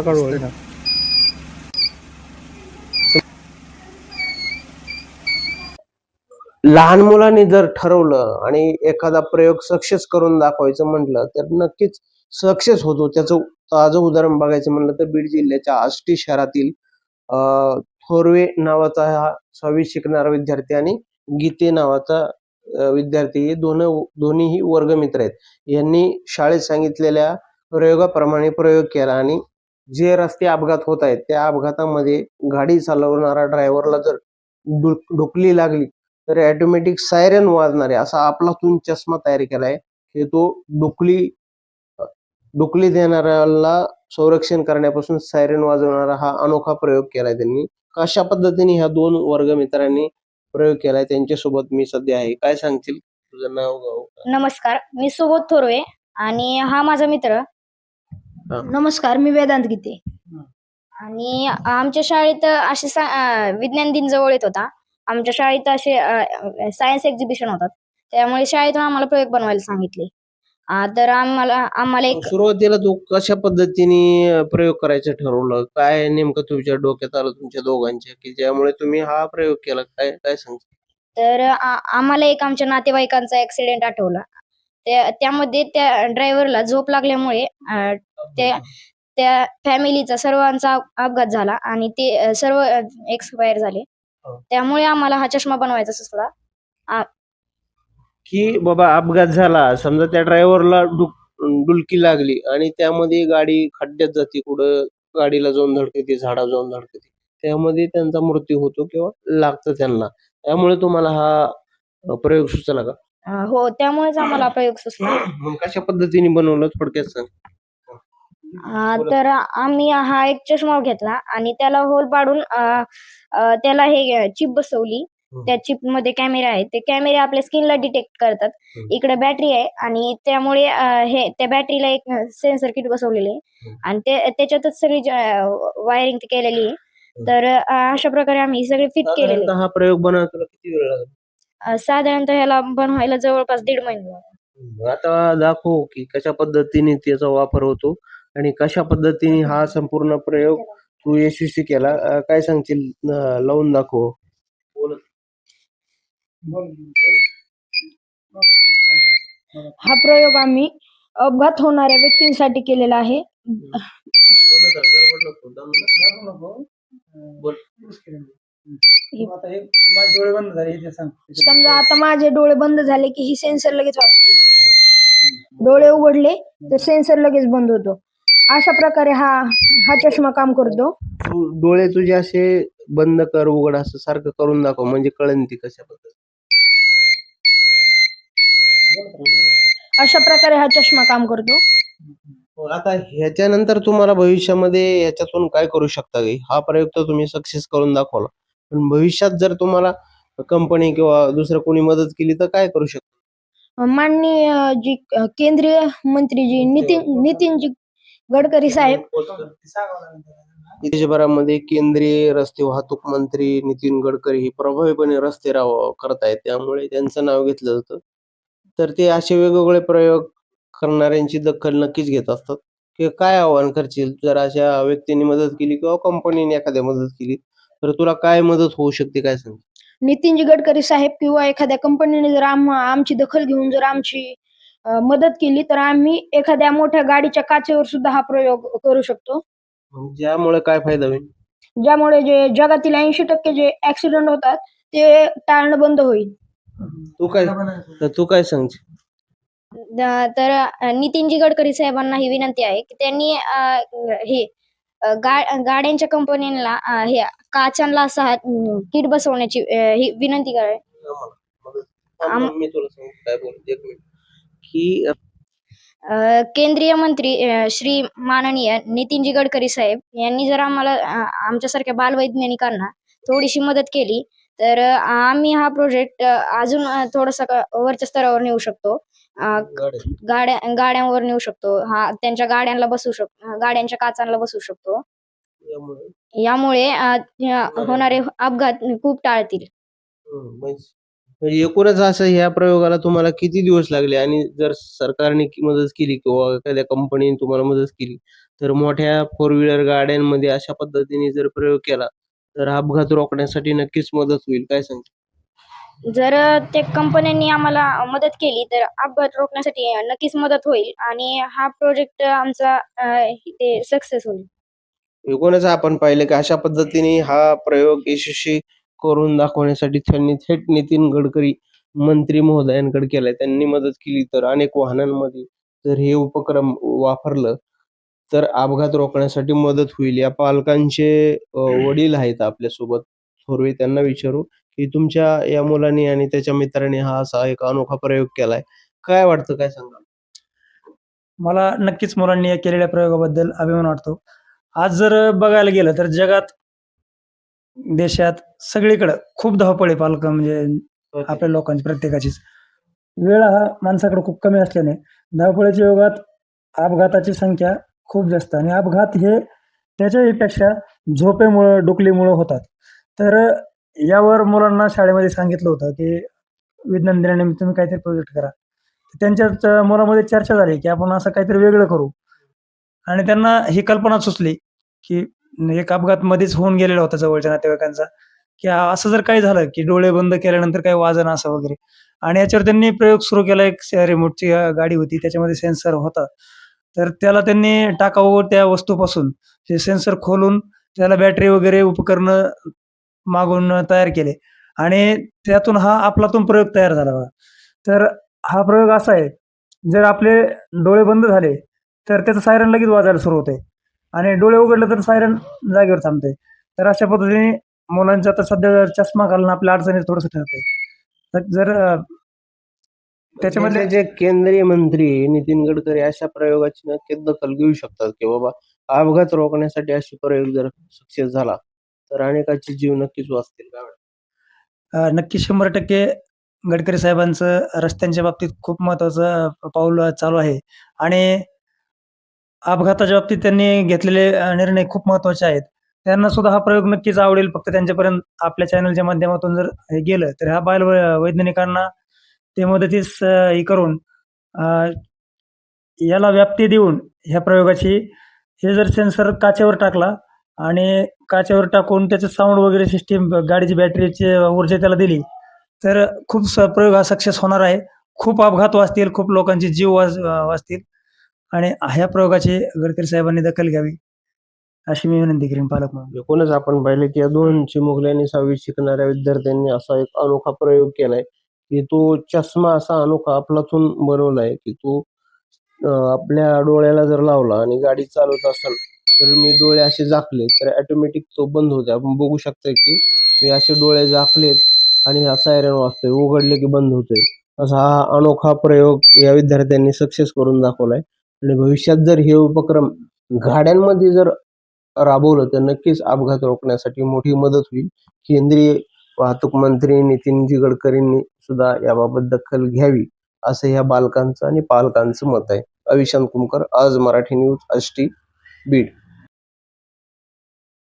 काढू ना लहान मुलांनी जर ठरवलं आणि एखादा प्रयोग सक्सेस करून दाखवायचं म्हटलं तर नक्कीच सक्सेस होतो. त्याचं ताज उदाहरण बघायचं म्हटलं तर बीड जिल्ह्याच्या आष्टी शहरातील थोरवे नावाचा हा सहावी शिकणारा विद्यार्थी आणि गीते नावाचा विद्यार्थी हे दोन दोन्हीही वर्गमित्र आहेत. यांनी शाळेत सांगितलेल्या प्रयोगाप्रमाणे प्रयोग केला आणि जे रस्ते अपघात होत आहेत त्या अपघातामध्ये गाडी चालवणारा ड्रायव्हरला जर ढुकली डुकली लागली तर ऑटोमॅटिक सायरन वाजणारे असा आपलातून चष्मा तयार केलाय की तो डुकली डुकली देणाऱ्याला संरक्षण करण्यापासून सायरन वाजवणारा हा अनोखा प्रयोग केलाय त्यांनी. अशा पद्धतीने ह्या दोन वर्गमित्रांनी प्रयोग केलाय त्यांच्यासोबत मी सध्या आहे. काय सांगतील तुझं नाव गाव? नमस्कार. मी सुबोध थोरवे आणि हा माझा मित्र. नमस्कार मी वेदांत गीते. आणि आमच्या शाळेत असे विज्ञान दिन जवळ येत होता. आमच्या शाळेत असे सायन्स एक्झिबिशन होतात. त्यामुळे शाळेतून आम्हाला प्रयोग बनवायला सांगितले. तर आम्हाला आम्हाला एक सुरुवातीला तू कशा पद्धतीने प्रयोग करायचं ठरवलं? काय नेमकं तुमच्या डोक्यात आलं तुमच्या दोघांच्या? की ज्यामुळे तुम्ही हा प्रयोग केला काय काय सांगता तर आम्हाला एक आमच्या नातेवाईकांचा ऍक्सिडेंट आठवला. त्या त्यामध्ये त्या ड्रायव्हरला झोप लागल्यामुळे त्या त्या फॅमिलीचा सर्वांचा अपघात झाला आणि ते सर्व एक्सपायर झाले. हो. त्यामुळे आम्हाला हा चष्मा बनवायचा सुचला की बाबा अपघात झाला. समजा त्या ड्रायव्हरला डुलकी लागली आणि त्यामध्ये गाडी खड्ड्यात जाते कुठं गाडीला जाऊन धडकते झाडा जाऊन धडकते. त्यामध्ये त्यांचा मृत्यू होतो किंवा लागतं त्यांना. त्यामुळे तुम्हाला हा प्रयोग सुचला का? अं, हो त्यामुळेच आम्हाला प्रयोग सुचला. मग कशा पद्धतीने बनवलं थोडक्यात सांग. अं, तर आम्ही हा एक चष्मा घेतला आणि त्याला होल पाडून अं, अं, त्याला हे चिप बसवली. त्या चिपमध्ये कॅमेरे आहेत ते कॅमेरे आपल्या स्किनला डिटेक्ट करतात. इकडे बॅटरी आहे आणि त्यामुळे हे त्या बॅटरीला एक सेन्सर किट बसवलेले आहे. आणि ते त्याच्यातच सगळी वायरिंग केलेली आहे. तर अशा प्रकारे आम्ही सगळे फिट केलेले साधारणतः हा प्रयोग बनवायला किती वेळ लागला? साधारणतः ह्याला बनवायला जवळपास दीड महिना. आता दाखव की कशा पद्धतीने त्याचा वापर होतो आणि कशा पद्धतीने हा संपूर्ण प्रयोग तू यशस्वी केला. काय सांगशील? लावून दाखव. हा प्रयोग आम्ही अपघात होणाऱ्या व्यक्तींसाठी केलेला आहे. समजा आता माझे डोळे बंद झाले की ही सेन्सर लगेच वाचतो डोळे उघडले तर सेन्सर लगेच बंद होतो. अशा प्रकारे हा हा चष्मा काम करतो. डोळे तुझे असे बंद कर उघड असं सारखं करून दाखव म्हणजे कळन ती कशा पद्धती अशा प्रकारे हा चष्मा काम करतो. आता ह्याच्यानंतर तुम्हाला भविष्यामध्ये ह्याच्यातून काय करू शकता की हा प्रयोग तर तुम्ही सक्सेस करून दाखवला. पण भविष्यात जर तुम्हाला कंपनी किंवा दुसरं कोणी मदत केली तर काय करू शकता? माननीय जी केंद्रीय मंत्री जी नितीन नितीनजी गडकरी साहेब. देशभरामध्ये केंद्रीय रस्ते वाहतूक मंत्री नितीन गडकरी हे प्रभावीपणे रस्ते राव करतायत. त्यामुळे त्यांचं नाव घेतलं जातं. तर ते असे वेगवेगळे प्रयोग करणाऱ्यांची दखल नक्कीच घेत असतात. की काय आव्हान करशील? जर अशा व्यक्तींनी मदत केली किंवा कंपनीने एखाद्या मदत केली तर तुला काय मदत होऊ शकते काय सांग? नितीनजी गडकरी साहेब किंवा एखाद्या कंपनीने जर आम आमची दखल घेऊन जर आमची अं, मदत केली तर आम्ही एखाद्या मोठ्या गाडीच्या काचेवर सुद्धा हा प्रयोग करू शकतो. ज्यामुळे काय फायदा होईल? ज्यामुळे जे जगातील ऐंशी टक्के जे ऍक्सिडेंट होतात ते टाळणं बंद होईल. तू काय तर तू काय सांगशील? द- तर अ, नितीनजी गडकरी साहेबांना ही विनंती आहे की त्यांनी अ, हे अ, गा- गाड्यांच्या कंपन्यांना अ, हे काचांना असा किट बसवण्याची अ, ही विनंती करावी. थांब, थांब, मी तुला सांगतो काय बोल एक मिनिट. की अ, केंद्रीय मंत्री अ, श्री माननीय नितीनजी गडकरी साहेब यांनी जर आम्हाला अ, आमच्यासारख्या बालवैज्ञानिकांना थोडीशी मदत केली तर आम्ही हा प्रोजेक्ट अजून थोडासा वरच्या स्तरावर नेऊ शकतो. गाड्या. गाड्या गाड्यांवर नेऊ शकतो. हा त्यांच्या गाड्यांना बसू शकतो गाड्यांच्या काचांना बसू शकतो. यामुळे? होणारे अपघात खूप टाळतील. म्हणजे म्हणजे एकूणच असं ह्या प्रयोगाला तुम्हाला किती दिवस लागले? आणि जर सरकारने मदत केली किंवा एखाद्या कंपनीने तुम्हाला मदत केली तर मोठ्या फोर व्हीलर गाड्यांमध्ये अशा पद्धतीने जर प्रयोग केला तर अपघात रोखण्यासाठी नक्कीच मदत होईल. काय सांगता? जर त्या कंपन्यांनी आम्हाला मदत केली तर अपघात रोखण्यासाठी नक्कीच मदत होईल आणि हा प्रोजेक्ट आमचा अं, सक्सेस होईल. एकूणच आपण पाहिलं की अशा पद्धतीने हा प्रयोग यशस्वी करून दाखवण्यासाठी त्यांनी थेट नितीन गडकरी मंत्री महोदयांकडे केलाय. त्यांनी मदत केली तर अनेक वाहनांमध्ये जर हे उपक्रम वापरलं. तर अपघात रोखण्यासाठी मदत होईल. या पालकांचे वडील आहेत आपल्यासोबत. थोरवे त्यांना विचारू की तुमच्या या मुलाने आणि त्याच्या मित्राने हा असा एक अनोखा प्रयोग केलाय. काय वाटतं? काय सांगा मला नक्कीच मुलांनी या केलेल्या प्रयोगाबद्दल अभिमान वाटतो. आज जर बघायला गेलं तर जगात देशात सगळीकडं खूप धावपळ पालक म्हणजे आपल्या लोकांची प्रत्येकाचीच. वेळ हा माणसाकडे खूप कमी असल्याने धावपळीच्या युगात अपघाताची संख्या खूप जास्त. आणि अपघात हे त्याच्याहीपेक्षा झोपेमुळं डुकलीमुळं होतात. तर यावर मुलांना शाळेमध्ये सांगितलं होतं की विज्ञान दिनानिमित्त तुम्ही काहीतरी प्रोजेक्ट करा. त्यांच्या मुलामध्ये चर्चा झाली की आपण असं काहीतरी वेगळं करू. आणि त्यांना ही कल्पना सुचली की एक अपघात मध्येच होऊन गेलेला होता जवळच्या नातेवाईकांचा की असं जर काही झालं की डोळे बंद केल्यानंतर काही वाजन असं वगैरे. आणि याच्यावर त्यांनी प्रयोग सुरू केला. एक रिमोटची गाडी होती त्याच्यामध्ये सेन्सर होता. तर त्याला त्यांनी टाकावं त्या वस्तूपासून. ते सेन्सर खोलून त्याला बॅटरी वगैरे उपकरणं मागून तयार केले. आणि त्यातून हा आपलातून प्रयोग तयार झाला बघा. तर हा प्रयोग असा आहे जर आपले डोळे बंद झाले तर त्याचं सायरन लगेच वाजायला सुरू होते आणि डोळे उघडले तर सायरन जागेवर थांबते तर अशा पद्धतीने मुलांच्या आता सध्या जर चष्मा घालणं आपल्या अडचणीत थोडंसं ठरते तर जर अं, त्याच्यामध्ये त्याचे जे केंद्रीय मंत्री नितीन गडकरी अशा प्रयोगाची नक्कीच दखल घेऊ शकतात की बाबा अपघात रोखण्यासाठी अशी प्रयोग जर सक्सेस झाला तर अनेकाचे जीव नक्कीच वाचतील. काय नक्की शंभर टक्के गडकरी साहेबांचं रस्त्यांच्या बाबतीत खूप महत्वाचं पाऊल चालू आहे. आणि अपघाताच्या बाबतीत त्यांनी घेतलेले निर्णय खूप महत्त्वाचे आहेत. त्यांना सुद्धा हा प्रयोग नक्कीच आवडेल. फक्त त्यांच्यापर्यंत आपल्या चॅनलच्या माध्यमातून जर हे गेलं तर ह्या बाल वैज्ञानिकांना ते मदतीस हे करून याला व्याप्ती देऊन ह्या प्रयोगाची हे जर सेन्सर काचेवर टाकला आणि काचेवर टाकून त्याचं साऊंड वगैरे सिस्टीम गाडीची बॅटरीची ऊर्जा त्याला दिली तर खूप स प्रयोग हा सक्सेस होणार आहे. खूप अपघात वाचतील खूप लोकांचे जीव वाच वाचतील. आणि ह्या प्रयोगाची गडकरी साहेबांनी दखल घ्यावी अशी मी विनंती करीन पालक म्हणून. एकूणच आपण पाहिले की या दोन चिमुकल्यांनी सहावी सहावीत शिकणाऱ्या विद्यार्थ्यांनी असा एक अनोखा प्रयोग केलाय. की तो चष्मा असा अनोखा आपलातून बनवलाय की तो आपल्या डोळ्याला जर लावला आणि गाडी चालवत असाल तर मी डोळे असे झाकले तर ऑटोमॅटिक तो बंद होते आपण बघू शकतोय की मी असे डोळे झाकलेत आणि हा सायरन वाजतोय उघडले की बंद होतोय. असा हा अनोखा प्रयोग या विद्यार्थ्यांनी सक्सेस करून दाखवलाय. आणि भविष्यात जर हे उपक्रम गाड्यांमध्ये जर राबवलं तर नक्कीच अपघात रोखण्यासाठी मोठी मदत होईल. केंद्रीय वाहतूक मंत्री नितीनजी गडकरींनी सुद्धा याबाबत दखल घ्यावी असं या बालकांचं आणि पालकांचं मत आहे. अविशांत कुमकर आज मराठी न्यूज अष्टी बीड.